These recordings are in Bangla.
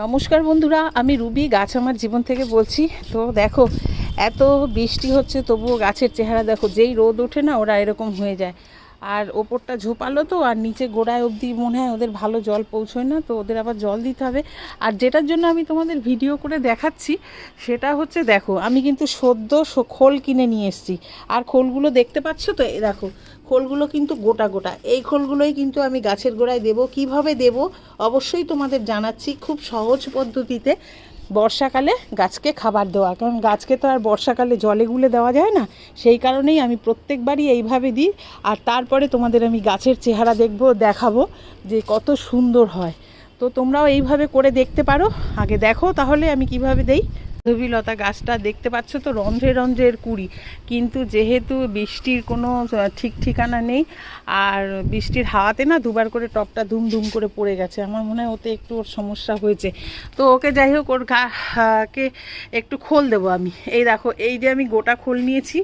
নমস্কার বন্ধুরা, আমি রুবি, গাছ আমার জীবন থেকে বলছি। তো দেখো, এত বৃষ্টি হচ্ছে, তবুও গাছের চেহারা দেখো, যেই রোদ ওঠে না, ওরা এরকম হয়ে যায়। আর ওপরটা ঝোপালো তো, আর নিচে গোড়ায় অবধি মনে হয় ওদের ভালো জল পৌঁছয় না, তো ওদের আবার জল দিতে হবে। আর যেটার জন্য আমি তোমাদের ভিডিও করে দেখাচ্ছি, সেটা হচ্ছে দেখো, আমি কিন্তু সদ্য খোল কিনে নিয়ে এসেছি। আর খোলগুলো দেখতে পাচ্ছ তো? দেখো, খোলগুলো কিন্তু গোটা গোটা। এই খোলগুলোই কিন্তু আমি গাছের গোড়ায় দেব। কীভাবে দেব? অবশ্যই তোমাদের জানাচ্ছি খুব সহজ পদ্ধতিতে। বর্ষাকালে গাছকে খাবার দেওয়া। কারণ গাছকে তো আর বর্ষাকালে জলে গুলে দেওয়া যায় না। সেই কারণেই আমি প্রত্যেকবারই এইভাবে দিই। আর তারপরে তোমাদের আমি গাছের চেহারা দেখব, দেখাবো যে কত সুন্দর হয়। তো তোমরাও এইভাবে করে দেখতে পারো। আগে দেখো তাহলে আমি কীভাবে দেই। মাধবীলতা গাছটা দেখতে পাচ্ছ তো রন্ধ্রে রন্ধ্রের কুড়ি। কিন্তু যেহেতু বৃষ্টির কোনো ঠিক ঠিকানা নেই আর বৃষ্টির হাওয়াতে না দুবার করে টপটা ধুম ধুম করে পড়ে গেছে আমার মনে হয় ওতে একটু ওর সমস্যা হয়েছে। তো ওকে যাই হোক ওর আহ, একটু খোল দেবো আমি। এই দেখো এই যে আমি গোটা খোল নিয়েছি।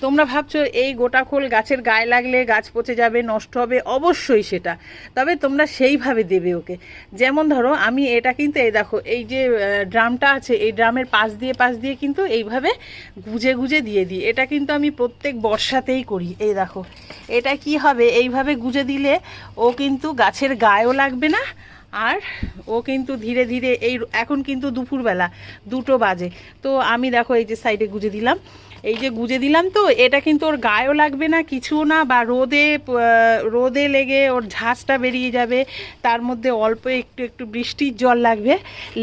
তোমরা ভাবছ এই গোটা খোল গাছের গায়ে লাগলে গাছ পচে যাবে নষ্ট হবে? অবশ্যই সেটা। তবে তোমরা সেইভাবে দেবে ওকে। যেমন ধরো আমি এটা কিন্তু এই দেখো এই যে ড্রামটা আছে এই ড্রামের পাশ দিয়ে পাশ দিয়ে কিন্তু এইভাবে গুজে গুজে দিয়ে দিই। এটা কিন্তু আমি প্রত্যেক বর্ষাতেই করি। এই দেখো, এটা কি হবে? এইভাবে গুজে দিলে ও কিন্তু গাছের গায়েও লাগবে না, আর ও কিন্তু ধীরে ধীরে এই, এখন কিন্তু দুপুরবেলা, দুটো বাজে। তো আমি দেখো এই যে সাইডে গুজে দিলাম। এই যে গুজে দিলাম তো, এটা কিন্তু ওর গায়েও লাগবে না কিছু না, বা রোদে রোদে লেগে ওর ঝাঁজটা বেরিয়ে যাবে, তার মধ্যে অল্প একটু একটু বৃষ্টির জল লাগবে,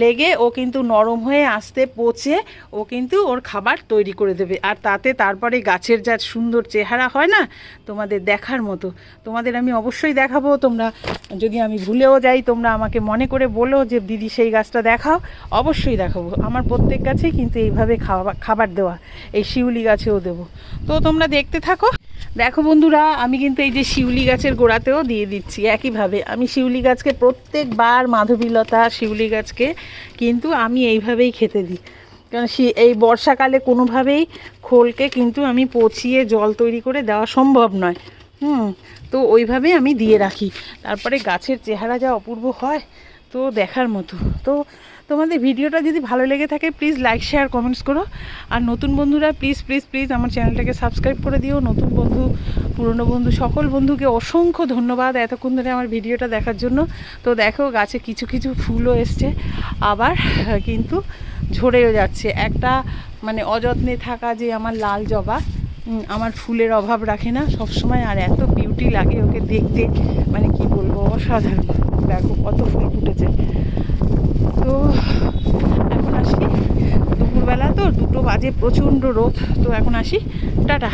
লেগে ও কিন্তু নরম হয়ে আসতে পচে, ও কিন্তু ওর খাবার তৈরি করে দেবে। আর তাতে তারপরে গাছের যা সুন্দর চেহারা হয় না, তোমাদের দেখার মতো। তোমাদের আমি অবশ্যই দেখাবো, তোমরা যদি আমি ভুলেও যাই, তোমরা আমাকে মনে করে বলো যে, দিদি, সেই গাছটা দেখাও। অবশ্যই দেখাবো। আমার প্রত্যেক গাছেই কিন্তু এইভাবে খাবার খাবার দেওয়া। এই শিউলি গাছেও দেবো। তো তোমরা দেখতে থাকো। দেখো বন্ধুরা, আমি কিন্তু এই যে শিউলি গাছের গোড়াতেও দিয়ে দিচ্ছি একইভাবে। আমি শিউলি গাছকে প্রত্যেকবার মাধবীলতা শিউলি গাছকে কিন্তু আমি এইভাবেই খেতে দিই। কারণ এই বর্ষাকালে কোনোভাবেই খোলকে কিন্তু আমি পচিয়ে জল তৈরি করে দেওয়া সম্ভব নয়। হুম, তো ওইভাবেই আমি দিয়ে রাখি। তারপরে গাছের চেহারা যা অপূর্ব হয়, তো দেখার মতো। তো তোমাদের ভিডিওটা যদি ভালো লেগে থাকে প্লিজ লাইক শেয়ার কমেন্টস করো। আর নতুন বন্ধুরা প্লিজ প্লিজ প্লিজ আমার চ্যানেলটাকে সাবস্ক্রাইব করে দিও। নতুন বন্ধু, পুরনো বন্ধু, সকল বন্ধুকে অসংখ্য ধন্যবাদ এতক্ষণ ধরে আমার ভিডিওটা দেখার জন্য। তো দেখো, গাছে কিছু কিছু ফুলও এসছে। আবার কিন্তু ঝরেও যাচ্ছে। একটা মানে অযত্নে থাকা যে আমার লাল জবা আমার ফুলের অভাব রাখে না সবসময়। আর এত বিউটি লাগে ওকে দেখতে। মানে কি বলব, অসাধারণ। দেখো কত ফুল ফুটেছে। তো এখন আসি। দুপুরবেলা তো দুটো বাজে প্রচণ্ড রোদ। তো এখন আসি। টাটা।